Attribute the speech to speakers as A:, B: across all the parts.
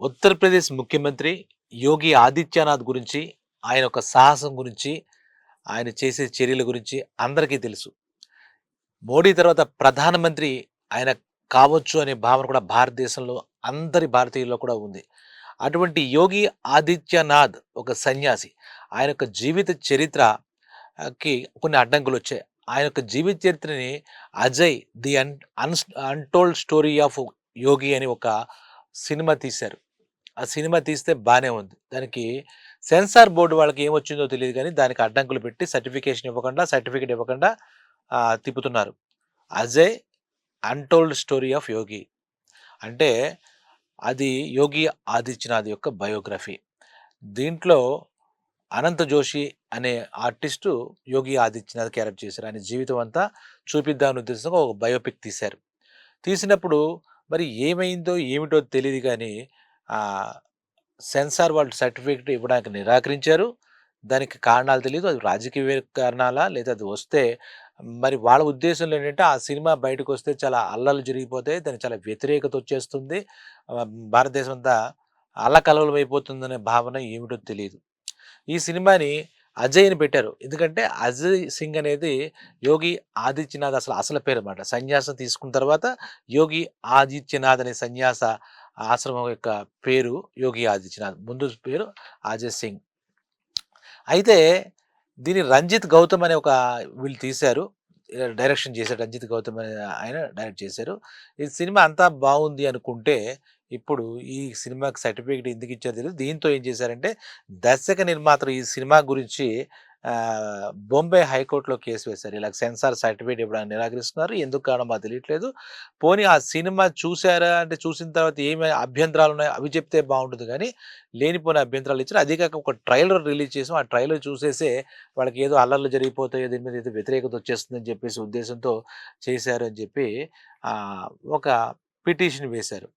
A: ఉత్తరప్రదేశ్ ముఖ్యమంత్రి యోగి ఆదిత్యనాథ్ గురించి ఆయన యొక్క సాహసం గురించి ఆయన చేసే చర్యల గురించి అందరికీ తెలుసు. మోడీ తర్వాత ప్రధానమంత్రి ఆయన కావచ్చు అనే భావన కూడా భారతదేశంలో అందరి భారతీయుల్లో కూడా ఉంది. అటువంటి యోగి ఆదిత్యనాథ్ ఒక సన్యాసి. ఆయన యొక్క జీవిత చరిత్రకి కొన్ని అడ్డంకులు వచ్చాయి. ఆయన యొక్క జీవిత చరిత్రని Ajay the un un untold story of yogi అని ఒక సినిమా తీశారు. ఆ సినిమా తీస్తే బాగానే ఉంది. దానికి సెన్సార్ బోర్డు వాళ్ళకి ఏమొచ్చిందో తెలియదు కానీ దానికి అడ్డంకులు పెట్టి సర్టిఫికేషన్ ఇవ్వకుండా సర్టిఫికేట్ ఇవ్వకుండా తిప్పుతున్నారు. Ajay untold story of yogi. అంటే అది యోగి ఆదిత్యనాథ్ యొక్క బయోగ్రఫీ. దీంట్లో అనంత జోషి అనే ఆర్టిస్టు యోగి ఆదిత్యనాథ్ క్యారెక్టర్ చేశారు. ఆయన జీవితం అంతా చూపిద్దామని ఉద్దేశంగా ఒక బయోపిక్ తీశారు. తీసినప్పుడు మరి ఏమైందో ఏమిటో తెలియదు కానీ సెన్సార్ వాళ్ళు సర్టిఫికేట్ ఇవ్వడానికి నిరాకరించారు. దానికి కారణాలు తెలియదు అది రాజకీయ కారణాలా లేదా అది వస్తే మరి వాళ్ళ ఉద్దేశంలో ఏంటంటే ఆ సినిమా బయటకు వస్తే చాలా అల్లలు జరిగిపోతాయి. దానికి చాలా వ్యతిరేకత వచ్చేస్తుంది. భారతదేశం అంతా అల్లకలవలం అయిపోతుందనే భావన ఏమిటో తెలియదు ఈ సినిమాని అజయ్ని పెట్టారు. ఎందుకంటే అజయ్ సింగ్ అనేది యోగి ఆదిత్యనాథ్ అసలు అసలు పేరు అనమాట సన్యాసం తీసుకున్న తర్వాత యోగి ఆదిత్యనాథ్ అనే సన్యాస ఆశ్రమం యొక్క పేరు యోగి ఆదిత్యనాథ్. ముందు పేరు అజయ్ సింగ్. అయితే దీని రంజిత్ గౌతమ్ అనే ఒక వీళ్ళు తీశారు. డైరెక్షన్ చేశారు. రంజిత్ గౌతమ్ అనే ఆయన డైరెక్ట్ చేశారు. ఈ సినిమా అంతా బాగుంది అనుకుంటే ఇప్పుడు ఈ సినిమాకి సర్టిఫికేట్ ఎందుకు ఇచ్చారో తెలియదు. దీంతో ఏం చేశారంటే దర్శక నిర్మాతలు ఈ సినిమా గురించి బొంబే హైకోర్టులో కేసు వేశారు. ఇలా సెన్సార్ సర్టిఫికేట్ ఇవ్వడానికి నిరాకరిస్తున్నారు? ఎందుకు కారణం మాకు తెలియట్లేదు. పోనీ ఆ సినిమా చూసారా అంటే చూసిన తర్వాత ఏమి అభ్యంతరాలు ఉన్నాయో అవి చెప్తే బాగుంటుంది కానీ లేనిపోయిన అభ్యంతరాలు ఇచ్చారు అదే కాక ఒక ట్రైలర్ రిలీజ్ చేసాం. ఆ ట్రైలర్ చూసేసే వాళ్ళకి ఏదో అల్లర్లు జరిగిపోతాయో దీని మీద ఏదో వ్యతిరేకత వచ్చేస్తుందని చెప్పేసి ఉద్దేశంతో చేశారు అని చెప్పి ఒక పిటిషన్ వేశారు.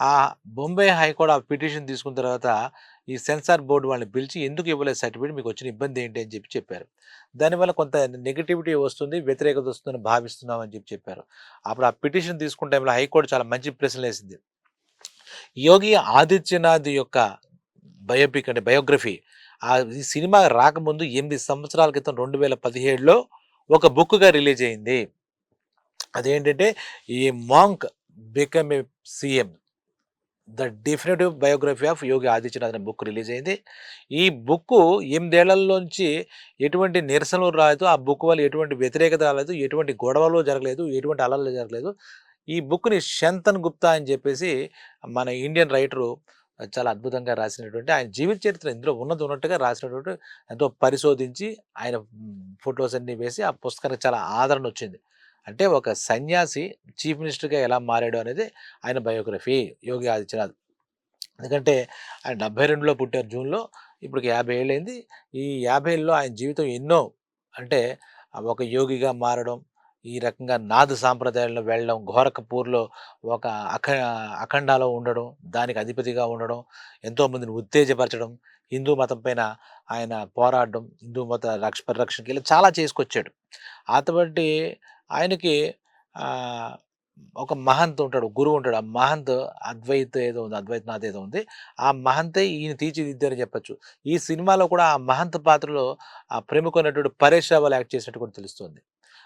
A: ఆ బొంబే హైకోర్టు ఆ పిటిషన్ తీసుకున్న తర్వాత ఈ సెన్సార్ బోర్డు వాళ్ళని పిలిచి ఎందుకు ఇవ్వలేదు సర్టిఫికేట్? మీకు వచ్చిన ఇబ్బంది ఏంటి? అని చెప్పి చెప్పారు. దానివల్ల కొంత నెగిటివిటీ వస్తుంది వ్యతిరేకత వస్తుందని భావిస్తున్నాం అని చెప్పి చెప్పారు. అప్పుడు ఆ పిటిషన్ తీసుకున్న టైంలో హైకోర్టు చాలా మంచి ప్రశ్నలు వేసింది. యోగి ఆదిత్యనాథ్ యొక్క బయోపిక్ అంటే బయోగ్రఫీ ఆ ఈ సినిమా రాకముందు ఎనిమిది సంవత్సరాల క్రితం రెండు వేల పదిహేడులో ఒక బుక్గా రిలీజ్ అయింది. అదేంటంటే ఈ monk become a CM the definitive biography of Yogi Adityanath అనే బుక్ రిలీజ్ అయింది. ఈ బుక్ ఎనిమిదేళ్ళలోంచి ఎటువంటి నిరసనలు రాలేదు. ఆ బుక్ వల్ల ఎటువంటి వ్యతిరేకత రాలేదు. ఎటువంటి గొడవలు జరగలేదు. ఎటువంటి అలలు జరగలేదు. ఈ బుక్ని శంతన్ గుప్తా అని చెప్పేసి మన ఇండియన్ రైటరు చాలా అద్భుతంగా రాసినటువంటి ఆయన జీవిత చరిత్ర ఇందులో ఉన్నది ఉన్నట్టుగా రాసినటువంటి ఎంతో పరిశోధించి ఆయన ఫొటోస్ అన్ని వేసి ఆ పుస్తకానికి చాలా ఆదరణ వచ్చింది. అంటే ఒక సన్యాసి చీఫ్ మినిస్టర్గా ఎలా మారాడు అనేది ఆయన బయోగ్రఫీ యోగి ఆదిత్యనాథ్. ఎందుకంటే ఆయన డెబ్బై రెండులో పుట్టారు జూన్లో ఇప్పుడు యాభై ఏళ్ళైంది ఈ యాభై ఏళ్ళలో ఆయన జీవితం ఎన్నో అంటే ఒక యోగిగా మారడం ఈ రకంగా నాదు సాంప్రదాయాల్లో వెళ్ళడం గోరఖపూర్లో ఒక అఖ అఖండాలో ఉండడం దానికి అధిపతిగా ఉండడం ఎంతోమందిని ఉత్తేజపరచడం హిందూ మతం పైన ఆయన పోరాడడం హిందూ మత రక్ష పరిరక్షణకి ఇలా చాలా చేసుకొచ్చాడు. అటువంటి ఆయనకి ఒక మహంత్ ఉంటాడు గురువు ఉంటాడు. ఆ మహంత్ అద్వైత్ ఏదో ఉంది అద్వైతనాథ్ ఏదో ఉంది. ఆ మహంతే ఈయన తీర్చిదిద్దారని చెప్పొచ్చు. ఈ సినిమాలో కూడా ఆ మహంత్ పాత్రలో ఆ ప్రముఖమైనటువంటి పరేష్ రావల్ యాక్ట్ చేసినట్టు కూడా తెలుస్తుంది.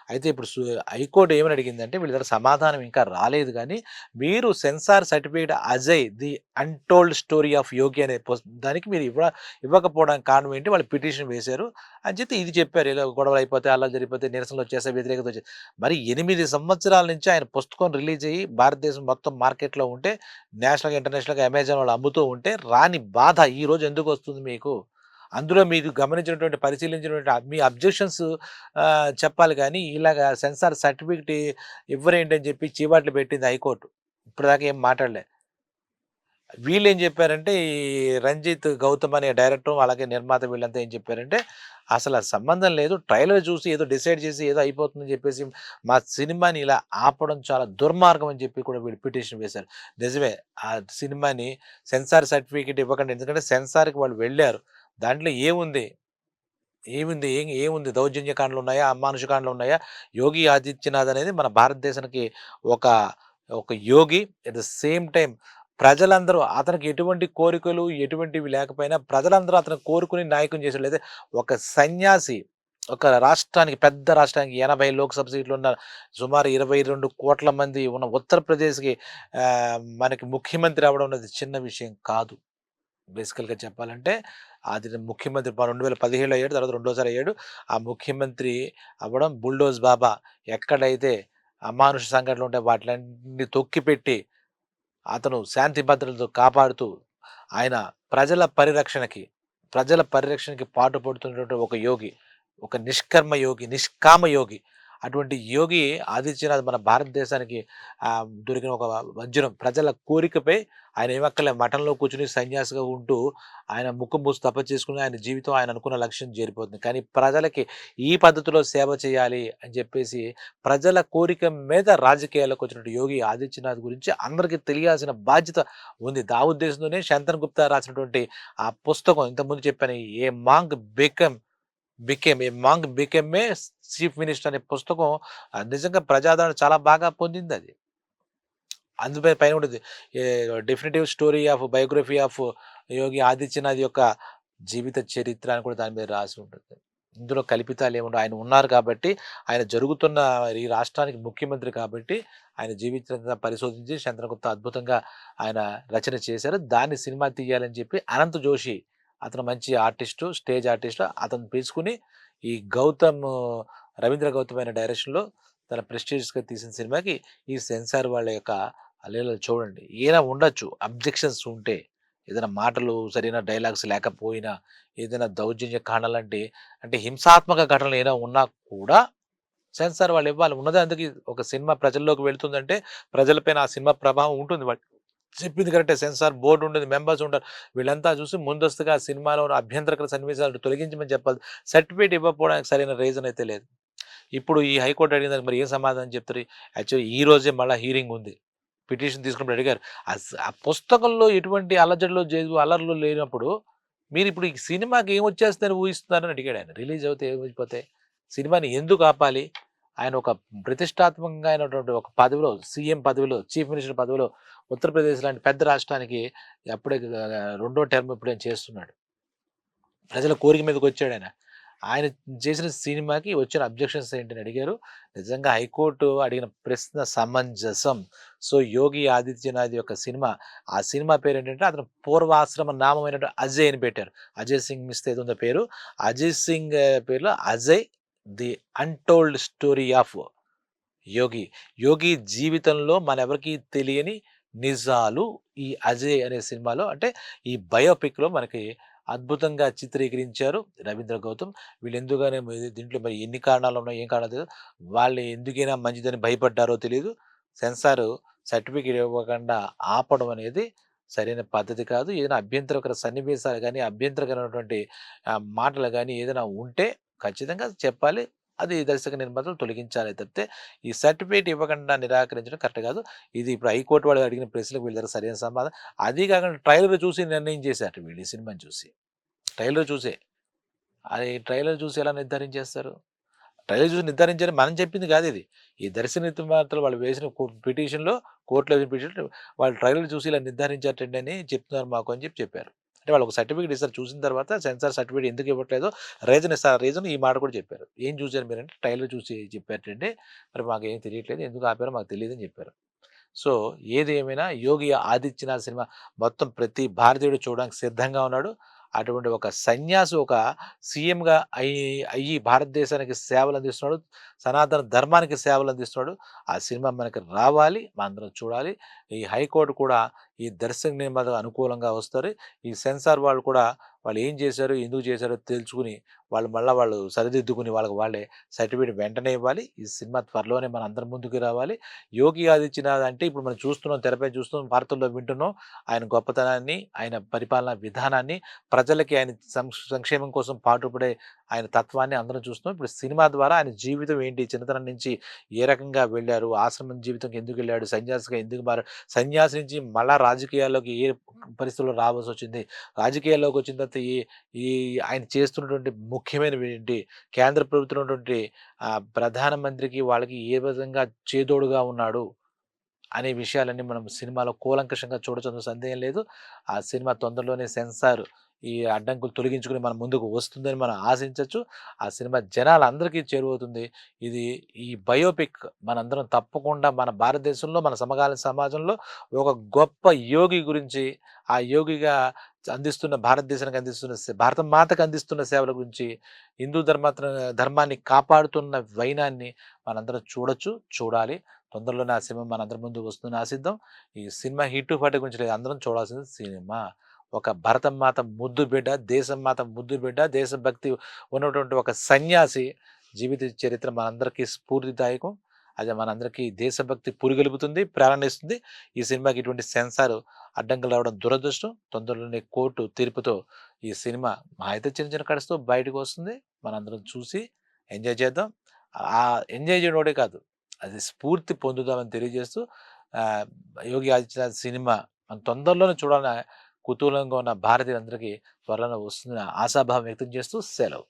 A: అయితే ఇప్పుడు హైకోర్టు ఏమని అడిగిందంటే వీళ్ళ దగ్గర సమాధానం ఇంకా రాలేదు కానీ మీరు censor certificate Ajay the untold story of yogi అనే దానికి మీరు ఇవ్వ ఇవ్వకపోవడానికి కారణం ఏంటి? వాళ్ళు పిటిషన్ వేశారు. అని చెప్పి ఇది చెప్పారు. ఇలా గొడవలు అయిపోతే అలా జరిగిపోతే నిరసనలు వచ్చేస్తే వ్యతిరేకత వచ్చేది మరి ఎనిమిది సంవత్సరాల నుంచి ఆయన పుస్తకం రిలీజ్ అయ్యి భారతదేశం మొత్తం మార్కెట్లో ఉంటే నేషనల్గా ఇంటర్నేషనల్గా అమెజాన్ వాళ్ళు అమ్ముతూ ఉంటే రాని బాధ ఈ రోజు ఎందుకు వస్తుంది మీకు? అందులో మీరు గమనించినటువంటి పరిశీలించినటువంటి మీ అబ్జెక్షన్స్ చెప్పాలి కానీ ఇలాగ సెన్సార్ సర్టిఫికేట్ ఇవ్వరేంటని చెప్పి చీవాట్లు పెట్టింది హైకోర్టు. ఇప్పటిదాకా ఏం మాట్లాడలే. వీళ్ళు ఏం చెప్పారంటే ఈ రంజిత్ గౌతమ్ అనే డైరెక్టర్ అలాగే నిర్మాత వీళ్ళంతా ఏం చెప్పారంటే అసలు ఆ సంబంధం లేదు ట్రైలర్ చూసి ఏదో డిసైడ్ చేసి ఏదో అయిపోతుందని చెప్పేసి మా సినిమాని ఇలా ఆపడం చాలా దుర్మార్గం అని చెప్పి కూడా వీళ్ళు పిటిషన్ వేశారు. నిజమే ఆ సినిమాని సెన్సార్ సర్టిఫికేట్ ఇవ్వకండి ఎందుకంటే సెన్సార్కి వాళ్ళు వెళ్ళారు. దాంట్లో ఏముంది? ఏముంది? ఏం ఏముంది? దౌర్జన్యకాండలు ఉన్నాయా? అమానుషకాండలు ఉన్నాయా? యోగి ఆదిత్యనాథ్ అనేది మన భారతదేశానికి ఒక ఒక యోగి. అట్ ద సేమ్ టైం ప్రజలందరూ అతనికి ఎటువంటి కోరికలు ఎటువంటివి లేకపోయినా ప్రజలందరూ అతను కోరుకుని నాయకుని చేసేట్లయితే ఒక సన్యాసి ఒక రాష్ట్రానికి పెద్ద రాష్ట్రానికి ఎనభై లోక్సభ సీట్లు ఉన్న సుమారు ఇరవై రెండు కోట్ల మంది ఉన్న ఉత్తరప్రదేశ్కి మనకి ముఖ్యమంత్రి అవ్వడం అనేది చిన్న విషయం కాదు. బేసికల్గా చెప్పాలంటే అది ముఖ్యమంత్రి రెండు వేల పదిహేడులో అయ్యాడు తర్వాత రెండోసారి అయ్యాడు. ఆ ముఖ్యమంత్రి అవ్వడం బుల్డోజ్ బాబా. ఎక్కడైతే అమానుష సంఘటనలు ఉంటాయి వాటిలన్నీ తొక్కిపెట్టి అతను శాంతి భద్రతలతో కాపాడుతూ ఆయన ప్రజల పరిరక్షణకి ప్రజల పరిరక్షణకి పాటుపడుతున్నటువంటి ఒక యోగి ఒక నిష్కర్మ యోగి నిష్కామ యోగి అటువంటి యోగి ఆదిత్యనాథ్ మన భారతదేశానికి దొరికిన ఒక వజ్రం. ప్రజల కోరికపై ఆయన ఏమక్కలే మఠంలో కూర్చుని సన్యాసిగా ఉంటూ ఆయన ముక్కు మూసి తప్ప చేసుకుని ఆయన జీవితం ఆయన అనుకున్న లక్ష్యం చేరిపోతుంది. కానీ ప్రజలకి ఈ పద్ధతిలో సేవ చేయాలి అని చెప్పేసి ప్రజల కోరిక మీద రాజకీయాలకు వచ్చినటువంటి యోగి ఆదిత్యనాథ్ గురించి అందరికీ తెలియాల్సిన బాధ్యత ఉంది. దా ఉద్దేశంతోనే శంతన్ గుప్తా రాసినటువంటి ఆ పుస్తకం ఇంతకుముందు చెప్పాను a monk become become a monk become a chief minister అనే పుస్తకం నిజంగా ప్రజాదరణ చాలా బాగా పొందింది అది అందుపై పైన ఉంటుంది definitive story of biography of Yogi Adityanath యొక్క జీవిత చరిత్ర అని కూడా దాని మీద రాసి ఉంటుంది. ఇందులో కల్పితాలు ఏముండవు ఆయన ఉన్నారు కాబట్టి ఆయన జరుగుతున్న ఈ రాష్ట్రానికి ముఖ్యమంత్రి కాబట్టి ఆయన జీవితం పరిశోధించి చంద్రగుప్త అద్భుతంగా ఆయన రచన చేశారు. దాన్ని సినిమా తీయాలని చెప్పి అనంత్ జోషి అతను మంచి ఆర్టిస్టు స్టేజ్ ఆర్టిస్టు అతను పిలుచుకుని ఈ గౌతమ్ రవీంద్ర గౌతమ్ అయిన డైరెక్షన్లో తన ప్రెస్టీజియస్గా తీసిన సినిమాకి ఈ సెన్సార్ వాళ్ళ యొక్క అల్లెలు చూడండి. ఏదైనా ఉండొచ్చు అబ్జెక్షన్స్ ఉంటే. ఏదైనా మాటలు సరైన డైలాగ్స్ లేకపోయినా ఏదైనా దౌర్జన్య కాండాలంటే అంటే హింసాత్మక ఘటనలు ఏదైనా ఉన్నా కూడా సెన్సార్ వాళ్ళు ఇవ్వాలి. ఉన్నదే అందుకే ఒక సినిమా ప్రజల్లోకి వెళ్తుందంటే ప్రజలపైన ఆ సినిమా ప్రభావం ఉంటుంది. వాళ్ళు చెప్పింది కరెక్టే. సెన్సార్ బోర్డు ఉండేది మెంబర్స్ ఉంటారు. వీళ్ళంతా చూసి ముందస్తుగా సినిమాలో ఉన్న అభ్యంతరకర సన్నివేశాలు తొలగించమని చెప్పాలి. సర్టిఫికేట్ ఇవ్వకపోవడానికి సరైన రీజన్ అయితే లేదు. ఇప్పుడు ఈ హైకోర్టు అడిగిన దానికి మరి ఏం సమాధానం చెప్తారు? యాక్చువల్లీ ఈ రోజే మళ్ళీ హీరింగ్ ఉంది. పిటిషన్ తీసుకున్నప్పుడు అడిగారు. ఆ ఆ పుస్తకంలో ఎటువంటి అలజడులు చేదు అలర్లు లేనప్పుడు మీరు ఇప్పుడు ఈ సినిమాకి ఏం వచ్చేస్తుందని ఊహిస్తున్నారని అడిగాడు ఆయన. రిలీజ్ అవుతే ఏమైపోతే సినిమాని ఎందుకు ఆపాలి? ఆయన ఒక ప్రతిష్టాత్మకంగా అయినటువంటి ఒక పదవిలో సీఎం పదవిలో చీఫ్ మినిస్టర్ పదవిలో ఉత్తరప్రదేశ్ లాంటి పెద్ద రాష్ట్రానికి అప్పుడే రెండో టర్మ్ ఇప్పుడు ఆయన చేస్తున్నాడు. ప్రజల కోరిక మీదకి వచ్చాడు ఆయన. ఆయన చేసిన సినిమాకి వచ్చిన అబ్జెక్షన్స్ ఏంటని అడిగారు. నిజంగా హైకోర్టు అడిగిన ప్రశ్న సమంజసం. సో యోగి ఆదిత్యనాథ్ యొక్క సినిమా ఆ సినిమా పేరు ఏంటంటే అతను పూర్వాశ్రమ నామమైనటువంటి అజయ్ అని పెట్టారు. అజయ్ సింగ్ మిస్తే ఏదో ఉందో పేరు. అజయ్ సింగ్ పేరులో Ajay the untold story of yogi. Yogi జీవితంలో మనెవరికి తెలియని నిజాలు ఈ అజయ్ అనే సినిమాలో అంటే ఈ బయోపిక్లో మనకి అద్భుతంగా చిత్రీకరించారు రవీంద్ర గౌతమ్. వీళ్ళు ఎందుకనే దీంట్లో మరి ఎన్ని కారణాలు ఉన్నాయో ఏం కారణాలు తెలియదు. వాళ్ళు ఎందుకైనా మంచిదని భయపడ్డారో తెలియదు సెన్సార్ సర్టిఫికేట్ ఇవ్వకుండా ఆపడం అనేది సరైన పద్ధతి కాదు. ఏదైనా అభ్యంతరకర సన్నివేశాలు కానీ అభ్యంతరకరమైనటువంటి మాటలు కానీ ఏదైనా ఉంటే ఖచ్చితంగా చెప్పాలి. అది దర్శక నిర్మాతలు తొలగించాలి తప్పితే ఈ సర్టిఫికేట్ ఇవ్వకుండా నిరాకరించడం కరెక్ట్ కాదు. ఇది ఇప్పుడు హైకోర్టు వాళ్ళు అడిగిన ప్రశ్నలకు వీళ్ళ దగ్గర సరైన సమాధానం. అది కాకుండా ట్రైలర్ చూసి నిర్ణయం చేశారు వీళ్ళు ఈ సినిమాని చూసి. ట్రైలర్ చూసే. అది ట్రైలర్ చూసి ఎలా నిర్ధారించేస్తారు? ట్రైలర్ చూసి నిర్ధారించారని మనం చెప్పింది కాదు ఇది. ఈ దర్శక నిర్మాతలు వాళ్ళు వేసిన పిటిషన్లో కోర్టులో వేసిన పిటిషన్ వాళ్ళు ట్రైలర్ చూసి ఇలా నిర్ధారించారండి అని చెప్తున్నారు మాకు అని చెప్పి చెప్పారు. అంటే వాళ్ళు ఒక సర్టిఫికేట్ ఇస్తారు. చూసిన తర్వాత సెన్సార్ సర్టిఫికేట్ ఎందుకు ఇవ్వట్లేదో రీజన్ ఇస్తారు. రీజన్ ఈ మాట కూడా చెప్పారు. ఏం చూశారు మీరు అంటే ట్రైలర్ చూసి చెప్పారంటే మరి మాకు ఏం తెలియట్లేదు. ఎందుకు ఆపారో మాకు తెలియదు అని చెప్పారు. సో ఏది ఏమైనా యోగి ఆదిత్యనాథ్ సినిమా మొత్తం ప్రతి భారతీయుడు చూడడానికి సిద్ధంగా ఉన్నాడు. అటువంటి ఒక సన్యాసి ఒక సీఎంగా అయ్యి అయ్యి భారతదేశానికి సేవలు అందిస్తున్నాడు. సనాతన ధర్మానికి సేవలు అందిస్తున్నాడు. ఆ సినిమా మనకి రావాలి. మనందరం చూడాలి. ఈ హైకోర్టు కూడా ఈ దర్శక నిర్మాత అనుకూలంగా వస్తారు. ఈ సెన్సార్ వాళ్ళు కూడా వాళ్ళు ఏం చేశారు ఎందుకు చేశారో తెలుసుకుని వాళ్ళు మళ్ళీ వాళ్ళు సరిదిద్దుకుని వాళ్ళకి వాళ్ళే సర్టిఫికేట్ వెంటనే ఇవ్వాలి. ఈ సినిమా త్వరలోనే మన అందరి ముందుకు రావాలి. యోగి ఆదిత్యనాథ్ అంటే ఇప్పుడు మనం చూస్తున్నాం తెరపై చూస్తున్నాం వార్తల్లో వింటున్నాం. ఆయన గొప్పతనాన్ని ఆయన పరిపాలనా విధానాన్ని ప్రజలకి ఆయన సం- సంక్షేమం కోసం పాటుపడే ఆయన తత్వాన్ని అందరం చూస్తున్నాం. ఇప్పుడు సినిమా ద్వారా ఆయన జీవితం ఏంటి? చిన్నతనం నుంచి ఏ రకంగా వెళ్ళారు? ఆశ్రమం జీవితంకి ఎందుకు వెళ్ళాడు? సన్యాసిగా ఎందుకు మారాడు సన్యాసి నుంచి మళ్ళా రాజకీయాల్లోకి ఏ పరిస్థితుల్లో రావాల్సి వచ్చింది? రాజకీయాల్లోకి వచ్చిన తర్వాత ఈ ఈ ఆయన చేస్తున్నటువంటి ముఖ్యమైనవి ఏంటి? కేంద్ర ప్రభుత్వం ఉన్నటువంటి ప్రధానమంత్రికి వాళ్ళకి ఏ విధంగా చేదోడుగా ఉన్నాడు? అనే విషయాలన్నీ మనం సినిమాలో కూలంకషంగా చూడొచ్చు సందేహం లేదు. ఆ సినిమా తొందరలోనే సెన్సార్. ఈ అడ్డంకులు తొలగించుకుని మన ముందుకు వస్తుందని మనం ఆశించవచ్చు ఆ సినిమా జనాలందరికీ చేరువవుతుంది. ఇది ఈ బయోపిక్ మనందరం తప్పకుండా మన భారతదేశంలో మన సమకాలీన సమాజంలో ఒక గొప్ప యోగి గురించి ఆ యోగిగా అందిస్తున్న భారతదేశానికి అందిస్తున్న సే- భారత మాతకు అందిస్తున్న సేవల గురించి హిందూ ధర్మ ధర్మాన్ని కాపాడుతున్న వైనాన్ని మనందరం చూడొచ్చు చూడాలి. తొందరలోనే ఆ సినిమా మనందరి ముందు వస్తుందని ఆశిద్దాం. ఈ సినిమా హిట్ ఫాటి గురించి లేదు అందరం చూడాల్సింది సినిమా. ఒక భరతమాత ముద్దు బిడ్డ దేశం మాత ముద్దు బిడ్డ దేశభక్తి ఉన్నటువంటి ఒక సన్యాసి జీవిత చరిత్ర మనందరికీ స్ఫూర్తిదాయకం. అది మనందరికీ దేశభక్తి పురిగొలుపుతుంది ప్రేరణిస్తుంది ఈ సినిమాకి ఇటువంటి సెన్సార్ అడ్డంకులు రావడం దురదృష్టం. తొందరలోనే కోర్టు తీర్పుతో ఈ సినిమా మా అయితే చిన్న చిన్న కడుస్తూ బయటకు వస్తుంది. మనందరం చూసి ఎంజాయ్ చేద్దాం. ఆ ఎంజాయ్ చేయడోడే కాదు అది స్ఫూర్తి పొందుదామని తెలియజేస్తూ యోగి ఆదిత్యనాథ్ సినిమా మనం తొందరలోనే చూడాలని కుతూహలంగా ఉన్న భారతీయులందరికీ త్వరలో వస్తుందని ఆశాభావం వ్యక్తం చేస్తూ సెలవు.